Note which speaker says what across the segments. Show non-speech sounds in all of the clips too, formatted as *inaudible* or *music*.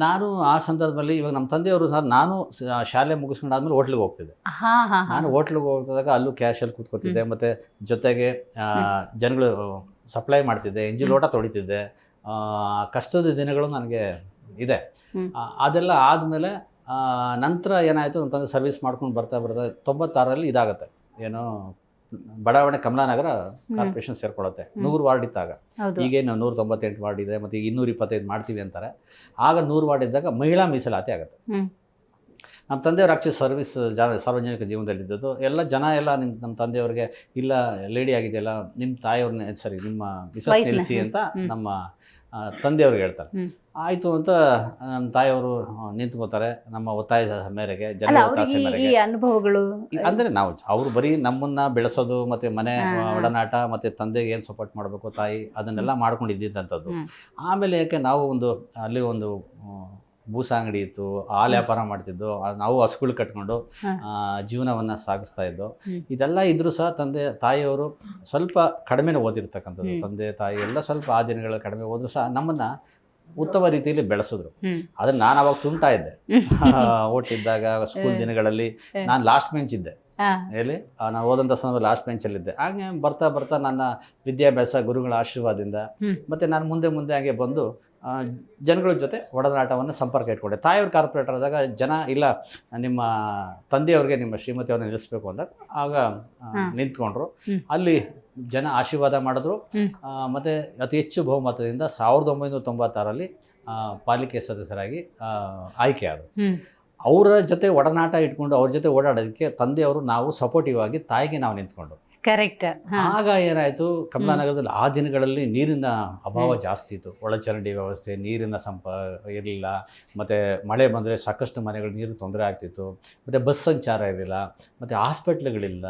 Speaker 1: ನಾನು ಆ ಸಂದರ್ಭದಲ್ಲಿ ಇವಾಗ ನಮ್ಮ ತಂದೆಯವರು ಸರ್ ನಾನು ಶಾಲೆ ಶಾಲೆ ಮುಗಿಸ್ಕೊಂಡಾದ್ಮೇಲೆ ಹೋಟ್ಲಿಗೆ ಹೋಗ್ತಿದ್ದೆ.
Speaker 2: ಹಾ ಹಾ ಹಾ.
Speaker 1: ನಾನು ಹೋಟ್ಲಿಗೆ ಹೋದಾಗ ಅಲ್ಲೂ ಕ್ಯಾಶಲ್ಲಿ ಕೂತ್ಕೊತಿದ್ದೆ ಮತ್ತು ಜೊತೆಗೆ ಆ, ಜನಗಳು ಸಪ್ಲೈ ಮಾಡ್ತಿದ್ದೆ ಎಂಜಿ ಲೋಟ ತೊಳಿತಿದ್ದೆ ಆ, ಕಷ್ಟದ ದಿನಗಳು ನನಗೆ ಇದೆ.
Speaker 2: ಹ್ಮ್.
Speaker 1: ಆ, ಅದೆಲ್ಲ ಆದಮೇಲೆ ನಂತರ ಏನಾಯಿತು ನಮ್ಮ ತಂದೆ ಸರ್ವಿಸ್ ಮಾಡ್ಕೊಂಡು ಬರ್ತಾ ಬರ್ತಾ ತೊಂಬತ್ತಾರಲ್ಲಿ ಇದಾಗುತ್ತೆ. ಏನೋ ಬಡಾವಣೆ ಕಮಲಾನಗರ ಕಾರ್ಪೊರೇಷನ್ ಸೇರ್ಕೊಳ್ಳುತ್ತೆ. ನೂರು ವಾರ್ಡ್ ಇದ್ದಾಗ. ಈಗೇನು ನೂರ ತೊಂಬತ್ತೆಂಟು ವಾರ್ಡ್ ಇದೆ ಮತ್ತೆ ಈಗ ಇನ್ನೂರ ಇಪ್ಪತ್ತೈದು ಮಾಡ್ತೀವಿ ಅಂತಾರೆ. ಆಗ ನೂರು ವಾರ್ಡ್ ಇದ್ದಾಗ ಮಹಿಳಾ ಮೀಸಲಾತಿ ಆಗುತ್ತೆ. ನಮ್ಮ ತಂದೆಯವ್ರು ಆ್ಯಕ್ಚುಲಿ ಸರ್ವಿಸ್ ಜ ಸಾರ್ವಜನಿಕ ಜೀವನದಲ್ಲಿ ಇದ್ದದ್ದು ಎಲ್ಲ ಜನ ಎಲ್ಲ ನಿಮ್ಮ ನಮ್ಮ ತಂದೆಯವ್ರಿಗೆ ಇಲ್ಲ ಲೇಡಿ ಆಗಿದೆಯಲ್ಲ ನಿಮ್ಮ ತಾಯಿಯವ್ರನ್ನ ಸರಿ ನಿಮ್ಮ ಮಿಸಸ್
Speaker 2: ನಿಲ್ಸಿ
Speaker 1: ನಿಲ್ಲಿಸಿ ಅಂತ ನಮ್ಮ ತಂದೆಯವ್ರಿಗೆ ಹೇಳ್ತಾರೆ. ಆಯಿತು ಅಂತ ನಮ್ಮ ತಾಯಿಯವರು ನಿಂತ್ಕೋತಾರೆ ನಮ್ಮ ಒತ್ತಾಯ ಮೇರೆಗೆ
Speaker 2: ಜನ
Speaker 1: ಜನರ ಒತ್ತಾಸೆ ಮೇರೆಗೆ.
Speaker 2: ಅನುಭವಗಳು
Speaker 1: ಅಂದರೆ ನಾವು ಅವರು ಬರೀ ನಮ್ಮನ್ನ ಬೆಳೆಸೋದು ಮತ್ತೆ ಮನೆ. ಒಡನಾಟ ಮತ್ತೆ ತಂದೆಗೆ ಏನು ಸಪೋರ್ಟ್ ಮಾಡಬೇಕು ತಾಯಿ ಅದನ್ನೆಲ್ಲ ಮಾಡ್ಕೊಂಡು ಇದ್ದಿದ್ದಂಥದ್ದು ಆಮೇಲೆ ಯಾಕೆ ನಾವು ಒಂದು ಅಲ್ಲಿ ಒಂದು ಬೂಸ ಅಂಗಡಿ ಇತ್ತು ಹಾಲು ವ್ಯಾಪಾರ ಮಾಡ್ತಿದ್ದು ನಾವು ಹಸುಗಳು ಕಟ್ಕೊಂಡು ಜೀವನವನ್ನ ಸಾಗಿಸ್ತಾ ಇದ್ದು. ಇದೆಲ್ಲ ಇದ್ರೂ ಸಹ ತಂದೆ ತಾಯಿಯವರು ಸ್ವಲ್ಪ ಕಡಿಮೆನೇ ಓದಿರ್ತಕ್ಕಂಥದ್ದು. ತಂದೆ ತಾಯಿ ಎಲ್ಲ ಸ್ವಲ್ಪ ಆ ದಿನಗಳ ಕಡಿಮೆ ಓದ್ರು ಸಹ ನಮ್ಮನ್ನ ಉತ್ತಮ ರೀತಿಯಲ್ಲಿ ಬೆಳೆಸಿದ್ರು. ಅದನ್ನ ನಾನು ಅವಾಗ ತುಂಬ್ತಾ ಇದ್ದೆ. ಓಟಿದ್ದಾಗ *laughs* ಸ್ಕೂಲ್ ದಿನಗಳಲ್ಲಿ. ನಾನು ಲಾಸ್ಟ್ ಬೆಂಚ್ ಇದ್ದೆ. ಎಲ್ಲಿ? ನಾನು ಓದಂಥ ಸಮಯ ಲಾಸ್ಟ್ ಬೆಂಚಲ್ಲಿದ್ದೆ ಹಾಗೆ ಬರ್ತಾ ಬರ್ತಾ ನನ್ನ ವಿದ್ಯಾಭ್ಯಾಸ ಗುರುಗಳ ಆಶೀರ್ವಾದದಿಂದ ಮತ್ತೆ ನಾನು ಮುಂದೆ ಮುಂದೆ ಹಾಗೆ ಬಂದು ಜನಗಳ ಜೊತೆ ಒಡನಾಟವನ್ನು ಸಂಪರ್ಕ ಇಟ್ಕೊಂಡೆ. ತಾಯಿಯವ್ರ ಕಾರ್ಪೊರೇಟರ್ ಆದಾಗ ಜನ ಇಲ್ಲ ನಿಮ್ಮ ತಂದೆಯವ್ರಿಗೆ ನಿಮ್ಮ ಶ್ರೀಮತಿಯವ್ರನ್ನ ನಿಲ್ಲಿಸ್ಬೇಕು ಅಂದಾಗ ಆಗ ನಿಂತ್ಕೊಂಡ್ರು. ಅಲ್ಲಿ ಜನ ಆಶೀರ್ವಾದ ಮಾಡಿದ್ರು. ಮತ್ತೆ ಅತಿ ಹೆಚ್ಚು ಬಹುಮತದಿಂದ ಸಾವಿರದ ಒಂಬೈನೂರ ತೊಂಬತ್ತಾರಲ್ಲಿ ಪಾಲಿಕೆ ಸದಸ್ಯರಾಗಿ ಆಯ್ಕೆಯಾದರು. ಅವರ ಜೊತೆ ಒಡನಾಟ ಇಟ್ಕೊಂಡು ಅವ್ರ ಜೊತೆ ಓಡಾಡೋದಕ್ಕೆ ತಂದೆಯವರು ನಾವು ಸಪೋರ್ಟಿವ್ ಆಗಿ ತಾಯಿಗೆ ನಾವು ನಿಂತ್ಕೊಂಡು
Speaker 2: ಕರೆಕ್ಟ್.
Speaker 1: ಆಗ ಏನಾಯಿತು ಕಮಲಾನಗರದಲ್ಲಿ ಆ ದಿನಗಳಲ್ಲಿ ನೀರಿನ ಅಭಾವ ಜಾಸ್ತಿ ಇತ್ತು. ಒಳಚರಂಡಿ ವ್ಯವಸ್ಥೆ ನೀರಿನ ಸಂಪ ಇರಲಿಲ್ಲ. ಮತ್ತು ಮಳೆ ಬಂದರೆ ಸಾಕಷ್ಟು ಮನೆಗಳು ನೀರು ತೊಂದರೆ ಆಗ್ತಿತ್ತು. ಮತ್ತು ಬಸ್ ಸಂಚಾರ ಇರಲಿಲ್ಲ. ಮತ್ತು ಹಾಸ್ಪಿಟ್ಲ್ಗಳಿಲ್ಲ.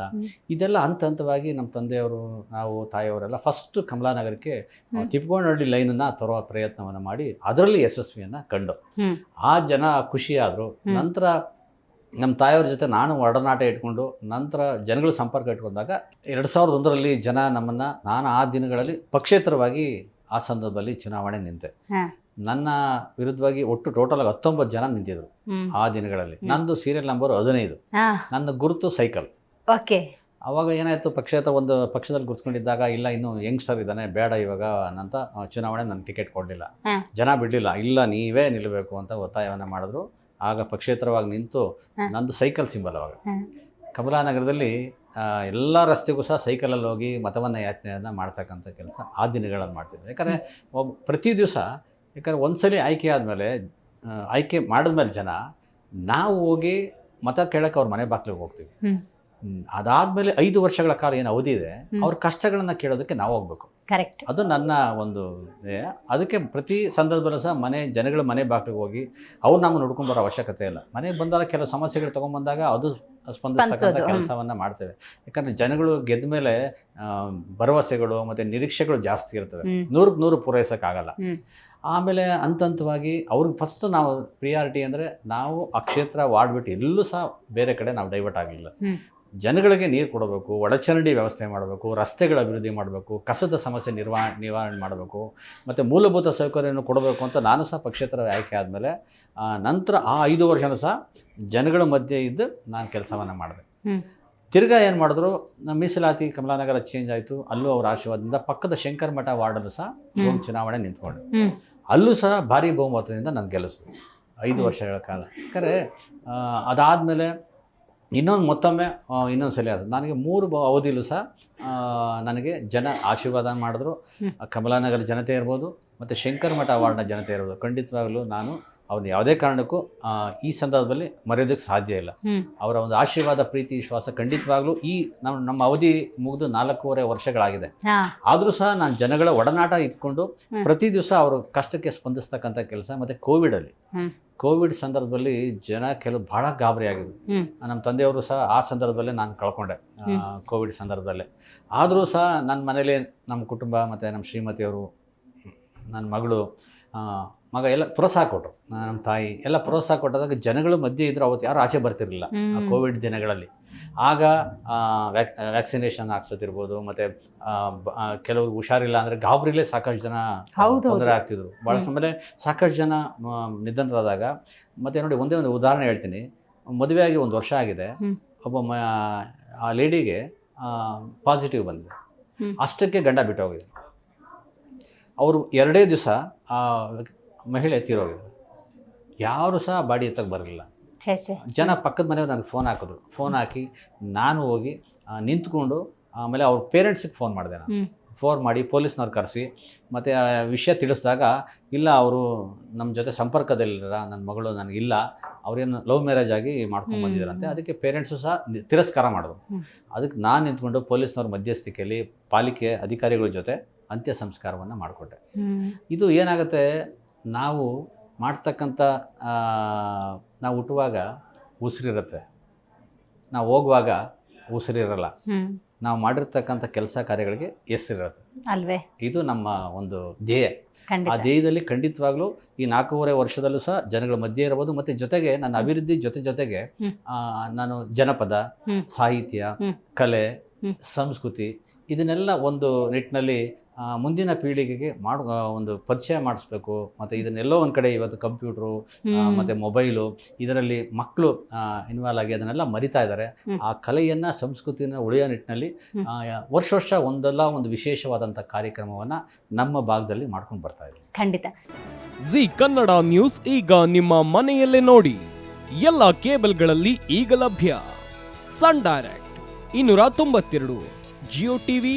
Speaker 1: ಇದೆಲ್ಲ ಹಂತ ಹಂತವಾಗಿ ನಮ್ಮ ತಂದೆಯವರು ನಾವು ತಾಯಿಯವರೆಲ್ಲ ಫಸ್ಟ್ ಕಮಲಾನಗರಕ್ಕೆ. ಲೈನ್ ಲೈನನ್ನು ತರುವ ಪ್ರಯತ್ನವನ್ನು ಮಾಡಿ ಅದರಲ್ಲಿ ಯಶಸ್ವಿಯನ್ನು ಕಂಡು. ಆ ಜನ ಖುಷಿಯಾದರು. ನಂತರ ನಮ್ಮ ತಾಯಿಯವ್ರ ಜೊತೆ ನಾನು ಒಡನಾಟ ಇಟ್ಕೊಂಡು ನಂತರ ಜನಗಳ ಸಂಪರ್ಕ ಇಟ್ಕೊಂಡಾಗ ಎರಡು ಸಾವಿರದ ಒಂದರಲ್ಲಿ ಜನ ನಮ್ಮನ್ನು ನಾನು ಆ ದಿನಗಳಲ್ಲಿ ಪಕ್ಷೇತರವಾಗಿ ಆ ಸಂದರ್ಭದಲ್ಲಿ ಚುನಾವಣೆ ನಿಂತೆ. ನನ್ನ ವಿರುದ್ಧವಾಗಿ ಒಟ್ಟು ಟೋಟಲ್ ಹತ್ತೊಂಬತ್ತು ಜನ ನಿಂತಿದ್ರು ಆ ದಿನಗಳಲ್ಲಿ. ನಂದು ಸೀರಿಯಲ್ ನಂಬರ್ ಹದಿನೈದು. ನನ್ನ ಗುರುತು ಸೈಕಲ್.
Speaker 2: ಓಕೆ.
Speaker 1: ಅವಾಗ ಏನಾಯಿತು ಪಕ್ಷೇತರ ಒಂದು ಪಕ್ಷದಲ್ಲಿ ಗುರ್ಸ್ಕೊಂಡಿದ್ದಾಗ ಇಲ್ಲ ಇನ್ನು ಯಂಗ್ಸ್ಟರ್ ಇದ್ದಾನೆ ಬೇಡ ಇವಾಗ ಅಂತ ಚುನಾವಣೆ ನನ್ನ ಟಿಕೆಟ್ ಕೊಡಲಿಲ್ಲ. ಜನ ಬಿಡಲಿಲ್ಲ. ಇಲ್ಲ ನೀವೇ ನಿಲ್ಲಬೇಕು ಅಂತ ಒತ್ತಾಯವನ್ನು ಮಾಡಿದ್ರು. ಆಗ ಪಕ್ಷೇತರವಾಗಿ ನಿಂತು ನಂದು ಸೈಕಲ್ ಸಿಂಬಲ್ ಅವಾಗ. ಕಮಲಾನಗರದಲ್ಲಿ ಎಲ್ಲ ರಸ್ತೆಗೂ ಸಹ ಸೈಕಲಲ್ಲಿ ಹೋಗಿ ಮತವನ್ನು ಯಾಚನೆಯನ್ನು ಮಾಡ್ತಕ್ಕಂಥ ಕೆಲಸ ಆ ದಿನಗಳಲ್ಲಿ ಮಾಡ್ತಿದ್ದೆ ಯಾಕಂದರೆ ಒಬ್ಬ ಪ್ರತಿ ದಿವಸ ಯಾಕಂದರೆ ಒಂದ್ಸಲಿ ಆಯ್ಕೆ ಆದಮೇಲೆ ಆಯ್ಕೆ ಮಾಡಿದ್ಮೇಲೆ ಜನ ನಾವು ಹೋಗಿ ಮತ ಕೇಳಕ್ಕೆ ಅವ್ರ ಮನೆ ಬಾಗಿಲಿಗೆ ಹೋಗ್ತೀವಿ. ಅದಾದ್ಮೇಲೆ ಐದು ವರ್ಷಗಳ ಕಾಲ ಏನು ಅವಧಿ ಇದೆ. ಅವ್ರ ಕಷ್ಟಗಳನ್ನ ಕೇಳೋದಕ್ಕೆ ನಾವು ಹೋಗ್ಬೇಕು.
Speaker 2: ಕರೆಕ್ಟ್
Speaker 1: ಅದು ನನ್ನ ಒಂದು ಅದಕ್ಕೆ ಪ್ರತಿ ಸಂದರ್ಭದಲ್ಲೂ ಸಹ ಮನೆ ಜನಗಳ ಮನೆ ಬಾಗಿಲಿಗೆ ಹೋಗಿ ಅವ್ರು ನಮ್ಮ ನೋಡ್ಕೊಂಡ್ ಬರೋ ಅವಶ್ಯಕತೆ ಇಲ್ಲ. ಮನೆಗೆ ಬಂದಾಗ ಕೆಲವು ಸಮಸ್ಯೆಗಳು ಬಂದಾಗ ಅದು ಸ್ಪಂದಿಸ್ತಕ್ಕಂಥ ಕೆಲಸವನ್ನ ಮಾಡ್ತೇವೆ. ಯಾಕಂದ್ರೆ ಜನಗಳು ಗೆದ್ದ ಮೇಲೆ ಭರವಸೆಗಳು ಮತ್ತೆ ನಿರೀಕ್ಷೆಗಳು ಜಾಸ್ತಿ ಇರ್ತವೆ.
Speaker 2: ನೂರಕ್
Speaker 1: ನೂರಕ್ಕೆ ನೂರು ಪೂರೈಸೋಕ್ಕಾಗಲ್ಲ
Speaker 2: ಹ್ಮ್.
Speaker 1: ಆಮೇಲೆ ಹಂತ ಹಂತವಾಗಿ ಅವ್ರಿಗೆ ಫಸ್ಟ್ ನಾವು ಪ್ರಿಯಾರಿಟಿ ಅಂದ್ರೆ ನಾವು ಆ ಕ್ಷೇತ್ರ ವಾರ್ಡ್ ಬಿಟ್ಟು ಎಲ್ಲೂ ಸಹ ಬೇರೆ ಕಡೆ ನಾವು ಡೈವರ್ಟ್ ಆಗಲಿಲ್ಲ. ಜನಗಳಿಗೆ ನೀರು ಕೊಡಬೇಕು ಒಳಚರಂಡಿ ವ್ಯವಸ್ಥೆ ಮಾಡಬೇಕು ರಸ್ತೆಗಳ ಅಭಿವೃದ್ಧಿ ಮಾಡಬೇಕು ಕಸದ ಸಮಸ್ಯೆ ನಿರ್ವಹ ನಿವಾರಣೆ ಮಾಡಬೇಕು ಮತ್ತು ಮೂಲಭೂತ ಸೌಕರ್ಯವನ್ನು ಕೊಡಬೇಕು ಅಂತ ನಾನು ಸಹ ಪಕ್ಷೇತರ ಆಯ್ಕೆ ಆದಮೇಲೆ ನಂತರ ಆ ಐದು ವರ್ಷನೂ ಸಹ ಜನಗಳ ಮಧ್ಯೆ ಇದ್ದು ನಾನು ಕೆಲಸವನ್ನು ಮಾಡಿದೆ. ತಿರ್ಗಾ ಏನು ಮಾಡಿದ್ರು ನಮ್ಮ ಮೀಸಲಾತಿ ಕಮಲಾನಗರ ಚೇಂಜ್ ಆಯಿತು ಅಲ್ಲೂ ಅವರ ಆಶೀರ್ವಾದದಿಂದ ಪಕ್ಕದ ಶಂಕರ ಮಠ ವಾರ್ಡಲ್ಲೂ ಸಹ ಹೋಗಿ ಚುನಾವಣೆ ನಿಂತ್ಕೊಂಡೆ. ಅಲ್ಲೂ ಸಹ ಭಾರಿ ಬಹುಮತದಿಂದ ನಾನು ಗೆಲ್ಲಿಸಿದೆ ಐದು ವರ್ಷಗಳ ಕಾಲ. ಯಾಕಂದರೆ ಅದಾದಮೇಲೆ ಇನ್ನೊಂದು ಮತ್ತೊಮ್ಮೆ ಇನ್ನೊಂದು ಸಲ. ನನಗೆ ಮೂರು ಬ ಅವಧಿಲೂ ಸಹ ನನಗೆ ಜನ ಆಶೀರ್ವಾದ ಮಾಡಿದ್ರು. ಕಮಲಾನಗರ ಜನತೆ ಇರ್ಬೋದು ಮತ್ತು ಶಂಕರ ಮಠ ಅವಾರ್ಡ್ನ ಜನತೆ ಇರ್ಬೋದು ಖಂಡಿತವಾಗಲೂ ನಾನು ಅವ್ರನ್ನ ಯಾವುದೇ ಕಾರಣಕ್ಕೂ ಈ ಸಂದರ್ಭದಲ್ಲಿ ಮರೆಯೋದಕ್ಕೆ ಸಾಧ್ಯ ಇಲ್ಲ ಅವರ ಒಂದು ಆಶೀರ್ವಾದ ಪ್ರೀತಿ ವಿಶ್ವಾಸ ಖಂಡಿತವಾಗ್ಲೂ ಈ ನಮ್ಮ ನಮ್ಮ ಅವಧಿ ಮುಗಿದು ನಾಲ್ಕೂವರೆ ವರ್ಷಗಳಾಗಿದೆ ಆದರೂ ಸಹ ನಾನು ಜನಗಳ ಒಡನಾಟ ಇಟ್ಕೊಂಡು. ಪ್ರತಿ ದಿವಸ ಅವರು ಕಷ್ಟಕ್ಕೆ ಸ್ಪಂದಿಸ್ತಕ್ಕಂಥ ಕೆಲಸ ಮತ್ತು ಕೋವಿಡಲ್ಲಿ. ಕೋವಿಡ್ ಸಂದರ್ಭದಲ್ಲಿ ಜನ ಕೆಲವು ಭಾಳ ಗಾಬರಿ ಆಗಿದ್ರು. ನಮ್ಮ ತಂದೆಯವರು ಸಹ ಆ ಸಂದರ್ಭದಲ್ಲೇ ನಾನು ಕಳ್ಕೊಂಡೆ. ಕೋವಿಡ್ ಸಂದರ್ಭದಲ್ಲೇ. ಆದರೂ ಸಹ ನನ್ನ ಮನೇಲಿ ನಮ್ಮ ಕುಟುಂಬ ಮತ್ತು ನಮ್ಮ ಶ್ರೀಮತಿಯವರು ನನ್ನ ಮಗಳು ಮಗ ಎಲ್ಲ ಪ್ರೋತ್ಸಾಹ ಕೊಟ್ಟರು ನಮ್ಮ ತಾಯಿ ಎಲ್ಲ ಪ್ರೋತ್ಸಾಹ ಕೊಟ್ಟಾಗ ಜನಗಳ ಮಧ್ಯೆ ಇದ್ರೆ ಅವತ್ತು ಯಾರು ಆಚೆ ಬರ್ತಿರಲಿಲ್ಲ ಕೋವಿಡ್ ದಿನಗಳಲ್ಲಿ. ಆಗ ವ್ಯಾಕ್ ವ್ಯಾಕ್ಸಿನೇಷನ್ ಹಾಕ್ಸೋದಿರ್ಬೋದು ಮತ್ತು ಕೆಲವು ಹುಷಾರಿಲ್ಲ ಅಂದರೆ ಗಾಬರಿಲೇ ಸಾಕಷ್ಟು ಜನ ತೊಂದರೆ ಆಗ್ತಿದ್ರು. ಭಾಳ
Speaker 2: ಸುಮ್ಮನೆ
Speaker 1: ಆಮೇಲೆ ಸಾಕಷ್ಟು ಜನ ನಿಧನರಾದಾಗ ಮತ್ತು ನೋಡಿ ಒಂದೇ ಒಂದು ಉದಾಹರಣೆ ಹೇಳ್ತೀನಿ. ಮದುವೆಯಾಗಿ ಒಂದು ವರ್ಷ ಆಗಿದೆ. ಒಬ್ಬ ಮ ಆ ಲೇಡಿಗೆ ಪಾಸಿಟಿವ್ ಬಂದಿದೆ. ಅಷ್ಟಕ್ಕೆ ಗಂಡ ಬಿಟ್ಟು ಹೋಗಿದೆ ಅವರು ಎರಡೇ ದಿವಸ ಆ ಮಹಿಳೆ ತೀರೋಗಿದ್ರು ಯಾರು ಸಹ ಬಾಡಿ ಎತ್ತಕ್ಕೆ ಬರಲಿಲ್ಲ. ಜನ ಪಕ್ಕದ ಮನೆಯವ್ರು ನನಗೆ ಫೋನ್ ಹಾಕಿದ್ರು. ಫೋನ್ ಹಾಕಿ ನಾನು ಹೋಗಿ ನಿಂತ್ಕೊಂಡು ಆಮೇಲೆ ಅವ್ರ ಪೇರೆಂಟ್ಸಿಗೆ ಫೋನ್ ಮಾಡಿದೆ ನಾನು. ಫೋನ್ ಮಾಡಿ ಪೊಲೀಸ್ನವ್ರು ಕರೆಸಿ. ಮತ್ತು ಆ ವಿಷಯ ತಿಳಿಸಿದಾಗ ಇಲ್ಲ ಅವರು ನಮ್ಮ ಜೊತೆ ಸಂಪರ್ಕದಲ್ಲಿರ ನನ್ನ ಮಗಳು ನನಗಿಲ್ಲ ಅವ್ರೇನು ಲವ್ ಮ್ಯಾರೇಜ್ ಆಗಿ ಮಾಡ್ಕೊಂಡು. ಬಂದಿದ್ದಾರಂತೆ. ಅದಕ್ಕೆ ಪೇರೆಂಟ್ಸು ಸಹ ತಿರಸ್ಕಾರ ಮಾಡಿದ್ರು. ಅದಕ್ಕೆ ನಾನು ನಿಂತ್ಕೊಂಡು ಪೊಲೀಸ್ನವ್ರ ಮಧ್ಯಸ್ಥಿಕೆಯಲ್ಲಿ ಪಾಲಿಕೆ ಅಧಿಕಾರಿಗಳ ಜೊತೆ ಅಂತ್ಯ ಸಂಸ್ಕಾರವನ್ನು ಮಾಡಿಕೊಟ್ಟೆ ಇದು ಏನಾಗುತ್ತೆ? ನಾವು ಮಾಡ್ತಕ್ಕಂಥ ನಾವು ಹುಟ್ಟುವಾಗ ಉಸಿರಿರುತ್ತೆ. ನಾವು ಹೋಗುವಾಗ ಉಸಿರಿರಲ್ಲ. ನಾವು ಮಾಡಿರ್ತಕ್ಕಂಥ ಕೆಲಸ ಕಾರ್ಯಗಳಿಗೆ ಹೆಸರಿರುತ್ತೆ.
Speaker 2: ಅಲ್ವೇ.
Speaker 1: ಇದು ನಮ್ಮ ಒಂದು ಧ್ಯೇಯ. ಆ ಧ್ಯೇಯದಲ್ಲಿ ಖಂಡಿತವಾಗ್ಲೂ ಈ ನಾಲ್ಕೂವರೆ ವರ್ಷದಲ್ಲೂ ಸಹ ಜನಗಳ ಮಧ್ಯೆ ಇರಬಹುದು ಮತ್ತೆ ಜೊತೆಗೆ ನನ್ನ ಅಭಿವೃದ್ಧಿ ಜೊತೆ ಜೊತೆಗೆ ನಾನು ಜನಪದ ಸಾಹಿತ್ಯ ಕಲೆ
Speaker 2: ಸಂಸ್ಕೃತಿ
Speaker 1: ಇದನ್ನೆಲ್ಲ ಒಂದು ನಿಟ್ಟಿನಲ್ಲಿ ಮುಂದಿನ ಪೀಳಿಗೆಗೆ ಮಾಡ ಒಂದು ಪರಿಚಯ ಮಾಡಿಸ್ಬೇಕು. ಮತ್ತು ಇದನ್ನೆಲ್ಲೋ ಒಂದು ಕಡೆ ಇವತ್ತು ಕಂಪ್ಯೂಟ್ರು. ಮತ್ತು ಮೊಬೈಲು ಇದರಲ್ಲಿ ಮಕ್ಕಳು ಇನ್ವಾಲ್ವ್ ಆಗಿ ಅದನ್ನೆಲ್ಲ ಮರಿತಾ ಇದ್ದಾರೆ. ಆ ಕಲೆಯನ್ನು ಸಂಸ್ಕೃತಿನ ಉಳಿಯೋ ನಿಟ್ಟಿನಲ್ಲಿ ವರ್ಷ ವರ್ಷ ಒಂದಲ್ಲ ಒಂದು ವಿಶೇಷವಾದಂಥ ಕಾರ್ಯಕ್ರಮವನ್ನು ನಮ್ಮ ಭಾಗದಲ್ಲಿ ಮಾಡ್ಕೊಂಡು ಬರ್ತಾ ಇದ್ದೀವಿ.
Speaker 2: ಖಂಡಿತ.
Speaker 3: ಜಿ ಕನ್ನಡ ನ್ಯೂಸ್ ಈಗ ನಿಮ್ಮ ಮನೆಯಲ್ಲೇ ನೋಡಿ. ಎಲ್ಲ ಕೇಬಲ್ಗಳಲ್ಲಿ ಈಗ ಲಭ್ಯ. ಸನ್ ಡೈರೆಕ್ಟ್ ಇನ್ನೂರ ತೊಂಬತ್ತೆರಡು ಜಿಯೋ ಟಿವಿ